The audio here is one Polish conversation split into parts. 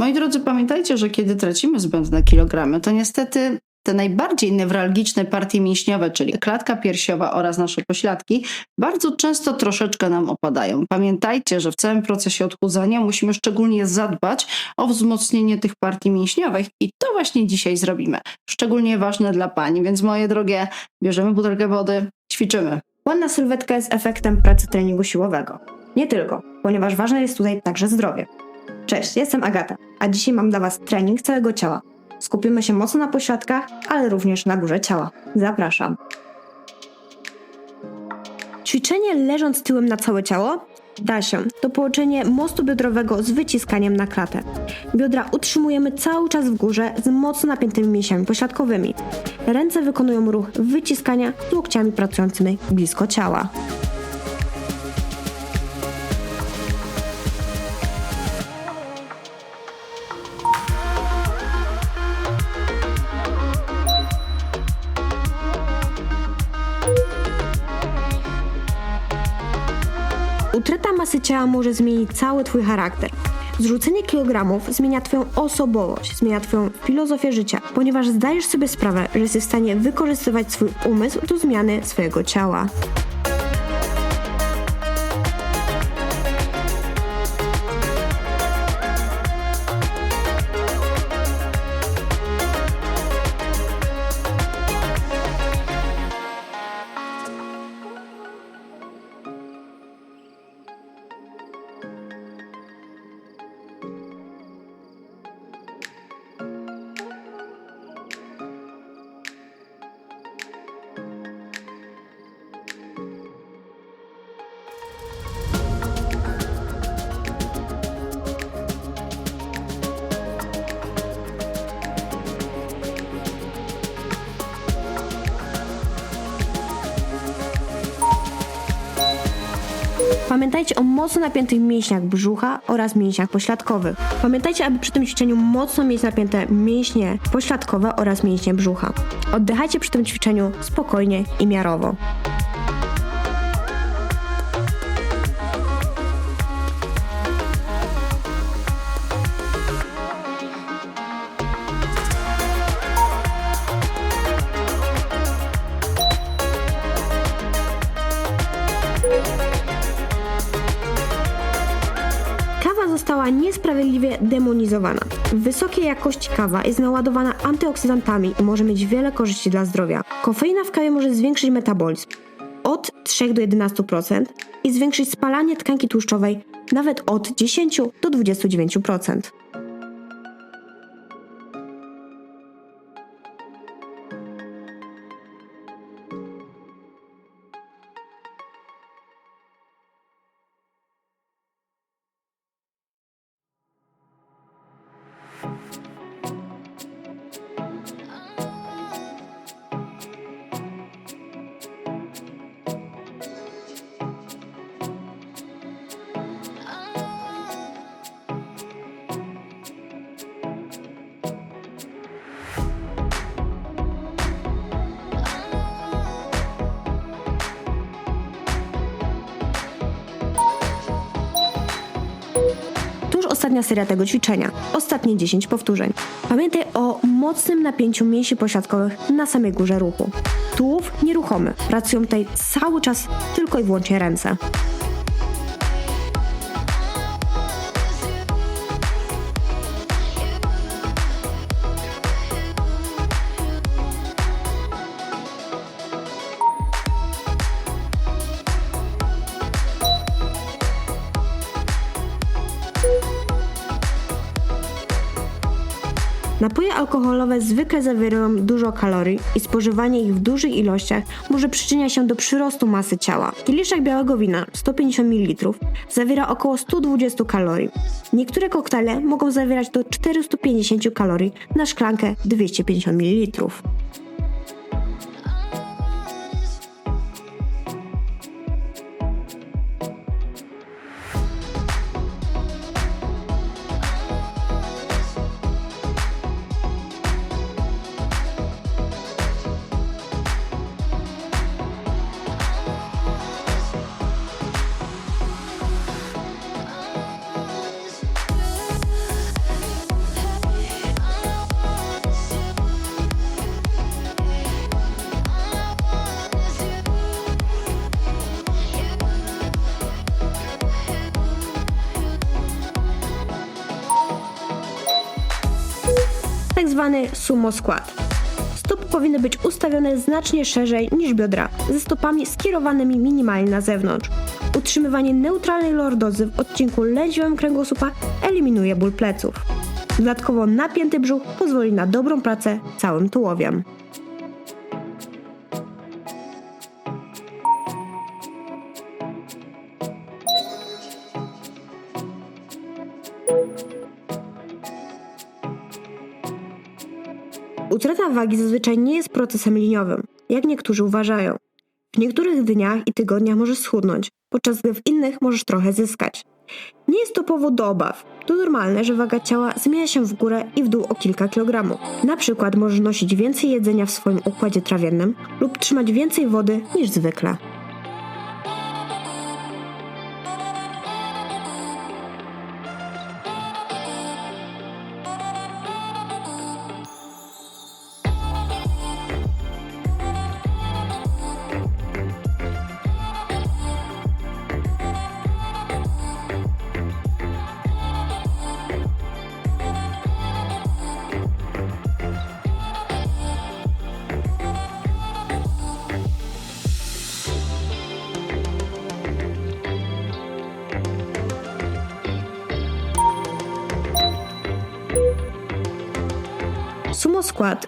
Moi drodzy, pamiętajcie, że kiedy tracimy zbędne kilogramy, to niestety te najbardziej newralgiczne partie mięśniowe, czyli klatka piersiowa oraz nasze pośladki, bardzo często troszeczkę nam opadają. Pamiętajcie, że w całym procesie odchudzania musimy szczególnie zadbać o wzmocnienie tych partii mięśniowych i to właśnie dzisiaj zrobimy. Szczególnie ważne dla pań, więc moje drogie, bierzemy butelkę wody, ćwiczymy. Ładna sylwetka jest efektem pracy treningu siłowego. Nie tylko, ponieważ ważne jest tutaj także zdrowie. Cześć, jestem Agata, a dzisiaj mam dla Was trening całego ciała. Skupimy się mocno na pośladkach, ale również na górze ciała. Zapraszam. Ćwiczenie leżąc tyłem na całe ciało da się. To połączenie mostu biodrowego z wyciskaniem na klatę. Biodra utrzymujemy cały czas w górze z mocno napiętymi mięśniami pośladkowymi. Ręce wykonują ruch wyciskania z łokciami pracującymi blisko ciała. Może zmienić cały Twój charakter. Zrzucenie kilogramów zmienia Twoją osobowość, zmienia Twoją filozofię życia, ponieważ zdajesz sobie sprawę, że jesteś w stanie wykorzystywać swój umysł do zmiany swojego ciała. Pamiętajcie o mocno napiętych mięśniach brzucha oraz mięśniach pośladkowych. Pamiętajcie, aby przy tym ćwiczeniu mocno mieć napięte mięśnie pośladkowe oraz mięśnie brzucha. Oddychajcie przy tym ćwiczeniu spokojnie i miarowo. Demonizowana. Wysokiej jakości kawa jest naładowana antyoksydantami i może mieć wiele korzyści dla zdrowia. Kofeina w kawie może zwiększyć metabolizm od 3 do 11% i zwiększyć spalanie tkanki tłuszczowej nawet od 10 do 29%. Ostatnia seria tego ćwiczenia. Ostatnie 10 powtórzeń. Pamiętaj o mocnym napięciu mięśni pośladkowych na samej górze ruchu. Tułów nieruchomy. Pracują tutaj cały czas tylko i wyłącznie ręce. Zwykle zawierają dużo kalorii i spożywanie ich w dużych ilościach może przyczyniać się do przyrostu masy ciała. Kieliszek białego wina 150 ml zawiera około 120 kalorii. Niektóre koktajle mogą zawierać do 450 kalorii na szklankę 250 ml. Zwany sumo skład. Stopy powinny być ustawione znacznie szerzej niż biodra, ze stopami skierowanymi minimalnie na zewnątrz. Utrzymywanie neutralnej lordozy w odcinku lędźwiowym kręgosłupa eliminuje ból pleców. Dodatkowo napięty brzuch pozwoli na dobrą pracę całym tułowiem. Wagi zazwyczaj nie jest procesem liniowym, jak niektórzy uważają. W niektórych dniach i tygodniach możesz schudnąć, podczas gdy w innych możesz trochę zyskać. Nie jest to powód do obaw. To normalne, że waga ciała zmienia się w górę i w dół o kilka kilogramów. Na przykład możesz nosić więcej jedzenia w swoim układzie trawiennym lub trzymać więcej wody niż zwykle.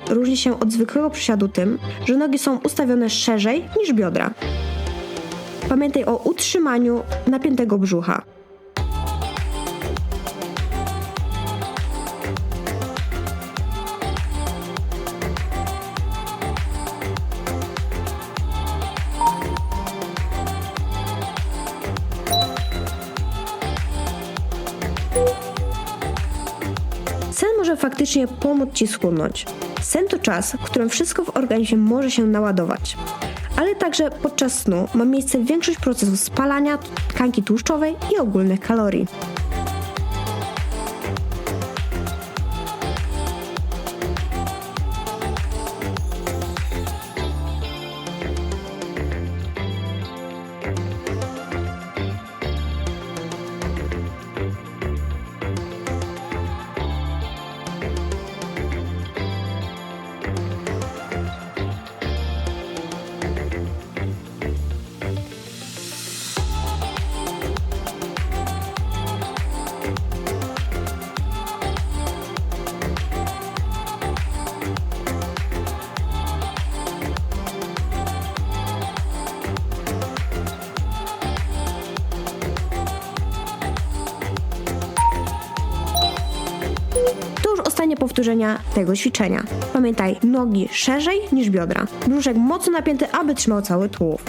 Różni się od zwykłego przysiadu tym, że nogi są ustawione szerzej niż biodra. Pamiętaj o utrzymaniu napiętego brzucha. Faktycznie pomóc Ci schudnąć. Sen to czas, w którym wszystko w organizmie może się naładować. Ale także podczas snu ma miejsce większość procesów spalania tkanki tłuszczowej i ogólnych kalorii. Powtórzenia tego ćwiczenia. Pamiętaj, nogi szerzej niż biodra. Brzuszek mocno napięty, aby trzymał cały tułów.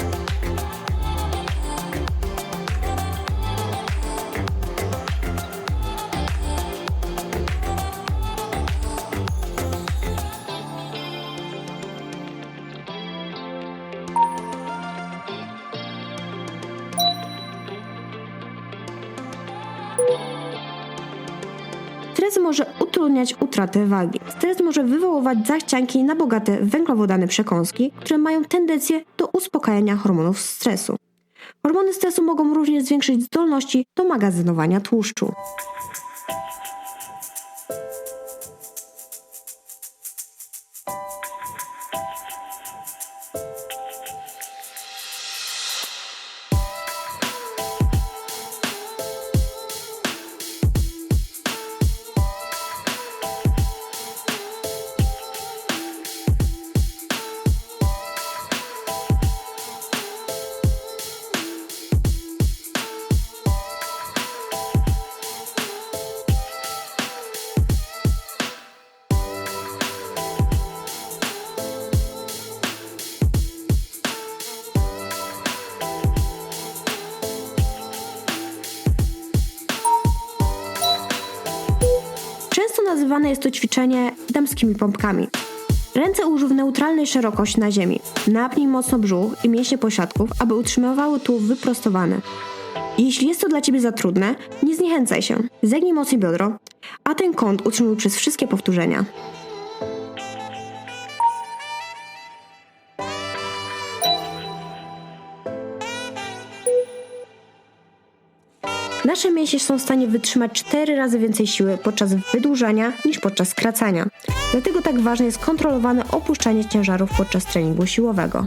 Wagi. Stres może wywoływać zachcianki na bogate węglowodany przekąski, które mają tendencję do uspokajania hormonów stresu. Hormony stresu mogą również zwiększyć zdolności do magazynowania tłuszczu. Często nazywane jest to ćwiczenie damskimi pompkami. Ręce ułóż w neutralnej szerokości na ziemi. Napnij mocno brzuch i mięśnie pośladków, aby utrzymywały tułów wyprostowane. Jeśli jest to dla Ciebie za trudne, nie zniechęcaj się. Zegnij mocniej biodro, a ten kąt utrzymuj przez wszystkie powtórzenia. Nasze mięśnie są w stanie wytrzymać 4 razy więcej siły podczas wydłużania niż podczas skracania. Dlatego tak ważne jest kontrolowane opuszczanie ciężarów podczas treningu siłowego.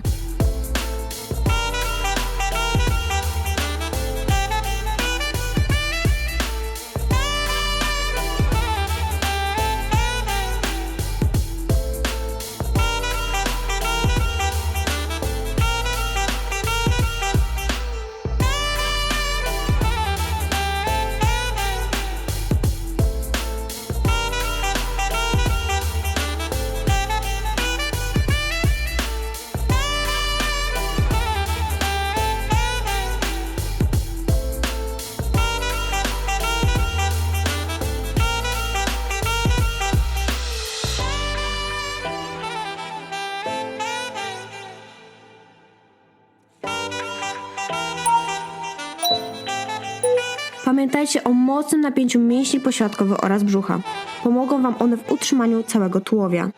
Pamiętajcie o mocnym napięciu mięśni pośladkowych oraz brzucha. Pomogą Wam one w utrzymaniu całego tułowia.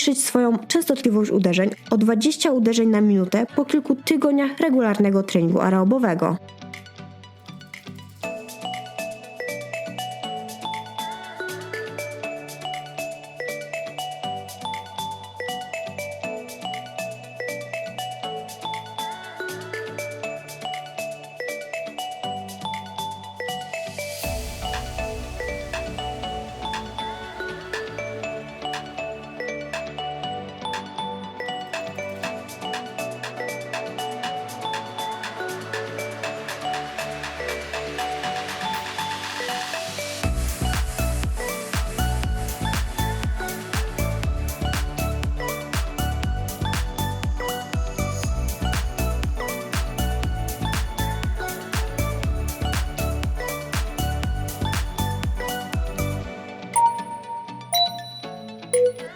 Zmniejszyć swoją częstotliwość uderzeń o 20 uderzeń na minutę po kilku tygodniach regularnego treningu aerobowego.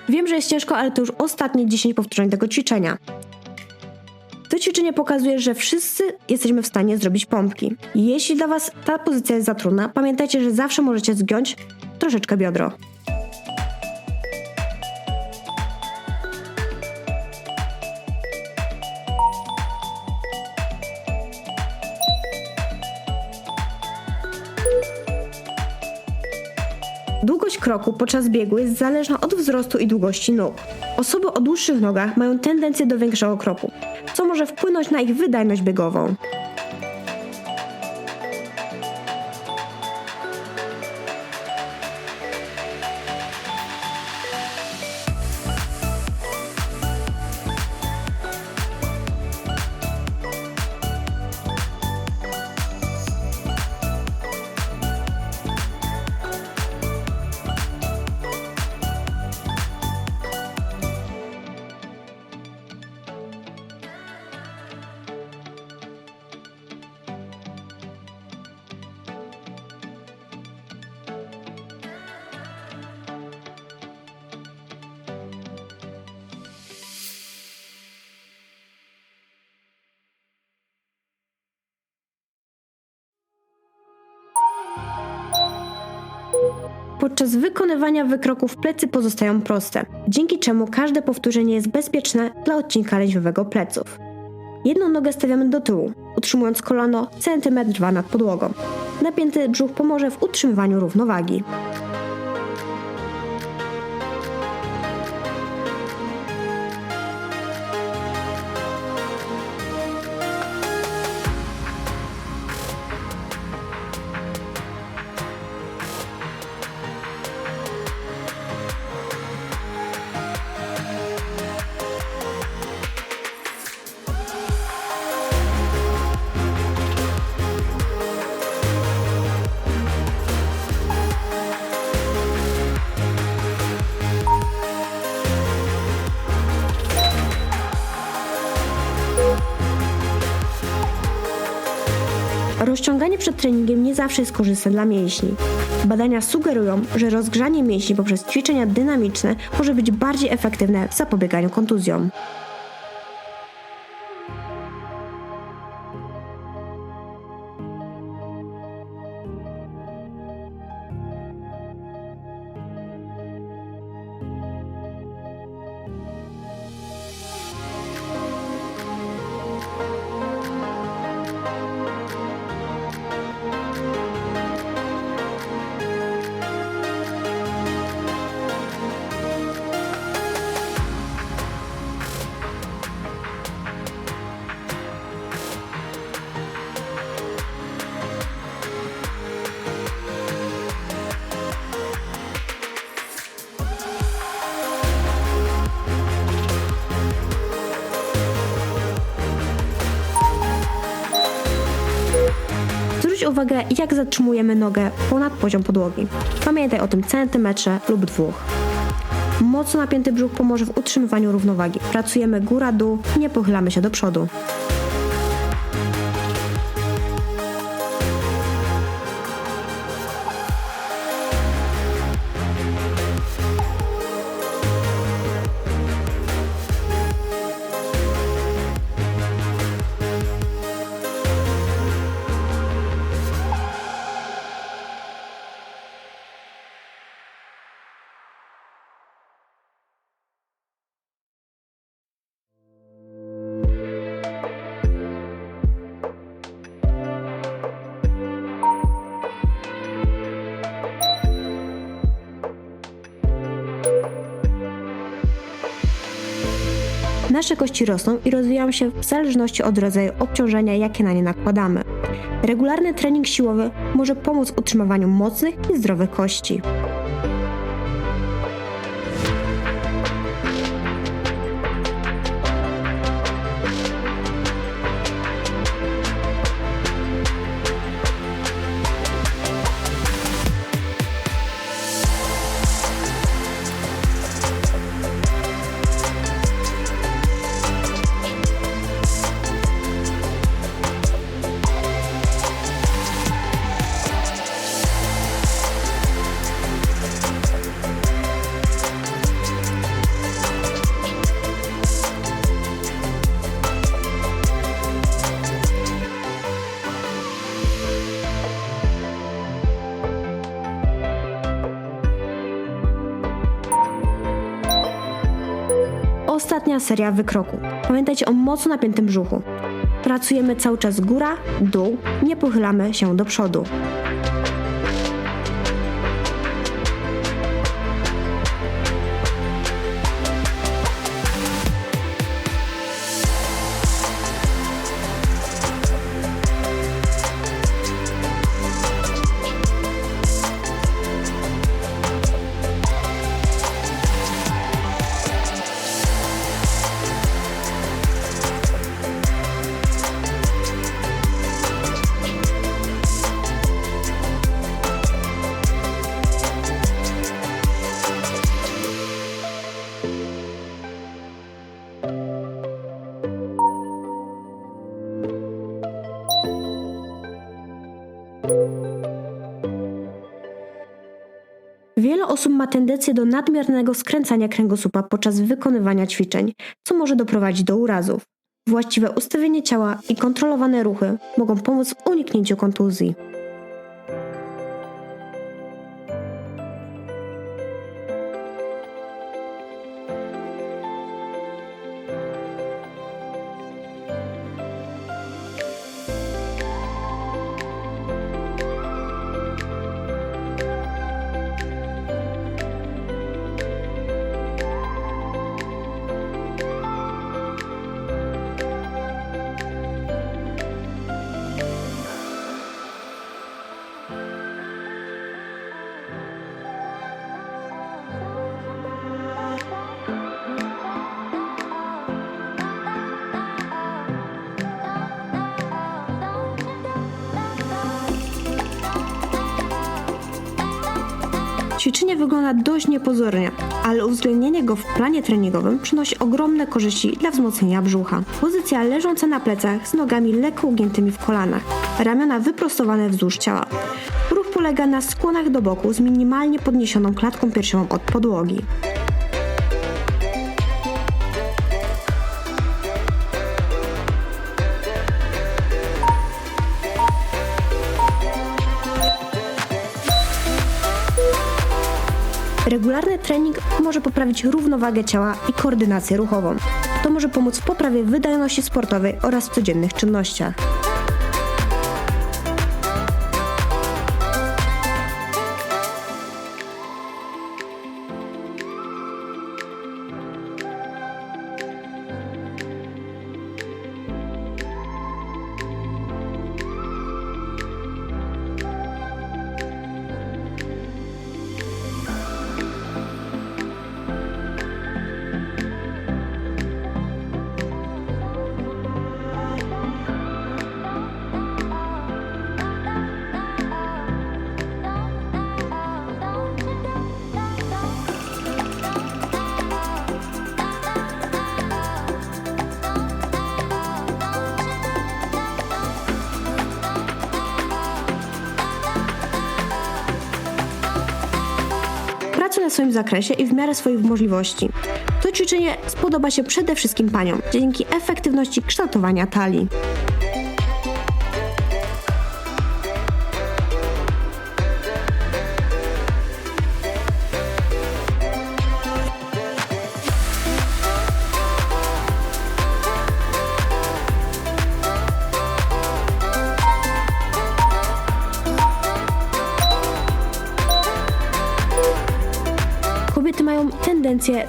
Wiem, że jest ciężko, ale to już ostatnie 10 powtórzeń tego ćwiczenia. To ćwiczenie pokazuje, że wszyscy jesteśmy w stanie zrobić pompki. Jeśli dla Was ta pozycja jest za trudna, pamiętajcie, że zawsze możecie zgiąć troszeczkę biodro. Kroku podczas biegu jest zależna od wzrostu i długości nóg. Osoby o dłuższych nogach mają tendencję do większego kroku, co może wpłynąć na ich wydajność biegową. Podczas wykonywania wykroków plecy pozostają proste, dzięki czemu każde powtórzenie jest bezpieczne dla odcinka lędźwiowego pleców. Jedną nogę stawiamy do tyłu, utrzymując kolano centymetr dwa nad podłogą. Napięty brzuch pomoże w utrzymywaniu równowagi. Rozciąganie przed treningiem nie zawsze jest korzystne dla mięśni. Badania sugerują, że rozgrzanie mięśni poprzez ćwiczenia dynamiczne może być bardziej efektywne w zapobieganiu kontuzjom. Uwagę, jak zatrzymujemy nogę ponad poziom podłogi. Pamiętaj o tym centymetrze lub dwóch. Mocno napięty brzuch pomoże w utrzymywaniu równowagi. Pracujemy góra-dół, nie pochylamy się do przodu. Nasze kości rosną i rozwijają się w zależności od rodzaju obciążenia, jakie na nie nakładamy. Regularny trening siłowy może pomóc utrzymywaniu mocnych i zdrowych kości. Ostatnia seria wykroku. Pamiętajcie o mocno napiętym brzuchu. Pracujemy cały czas góra, dół, nie pochylamy się do przodu. Osób ma tendencję do nadmiernego skręcania kręgosłupa podczas wykonywania ćwiczeń, co może doprowadzić do urazów. Właściwe ustawienie ciała i kontrolowane ruchy mogą pomóc w uniknięciu kontuzji. Ćwiczenie wygląda dość niepozornie, ale uwzględnienie go w planie treningowym przynosi ogromne korzyści dla wzmocnienia brzucha. Pozycja leżąca na plecach z nogami lekko ugiętymi w kolanach, ramiona wyprostowane wzdłuż ciała. Ruch polega na skłonach do boku z minimalnie podniesioną klatką piersiową od podłogi. Regularny trening może poprawić równowagę ciała i koordynację ruchową. To może pomóc w poprawie wydajności sportowej oraz w codziennych czynnościach. Swoim zakresie i w miarę swoich możliwości. To ćwiczenie spodoba się przede wszystkim paniom dzięki efektywności kształtowania talii.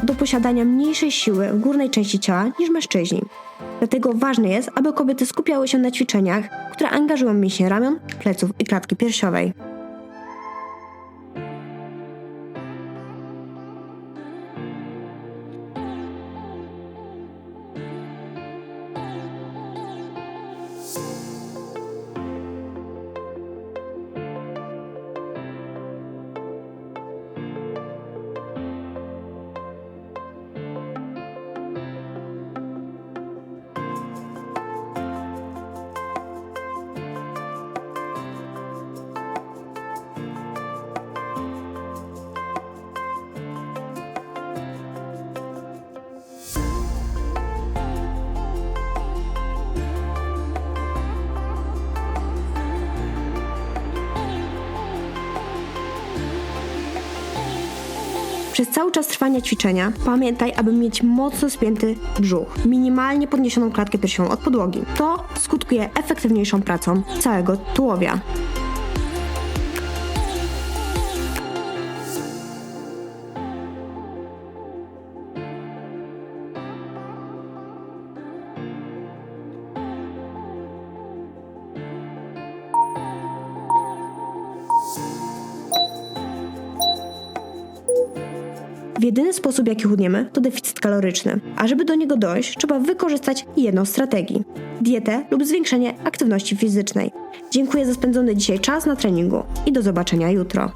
Do posiadania mniejszej siły w górnej części ciała niż mężczyźni. Dlatego ważne jest, aby kobiety skupiały się na ćwiczeniach, które angażują mięśnie ramion, pleców i klatki piersiowej. Przez cały czas trwania ćwiczenia pamiętaj, aby mieć mocno spięty brzuch, minimalnie podniesioną klatkę piersiową od podłogi. To skutkuje efektywniejszą pracą całego tułowia. Sposób, jaki chudniemy, to deficyt kaloryczny. A żeby do niego dojść, trzeba wykorzystać jedną z strategii dietę lub zwiększenie aktywności fizycznej. Dziękuję za spędzony dzisiaj czas na treningu i do zobaczenia jutro.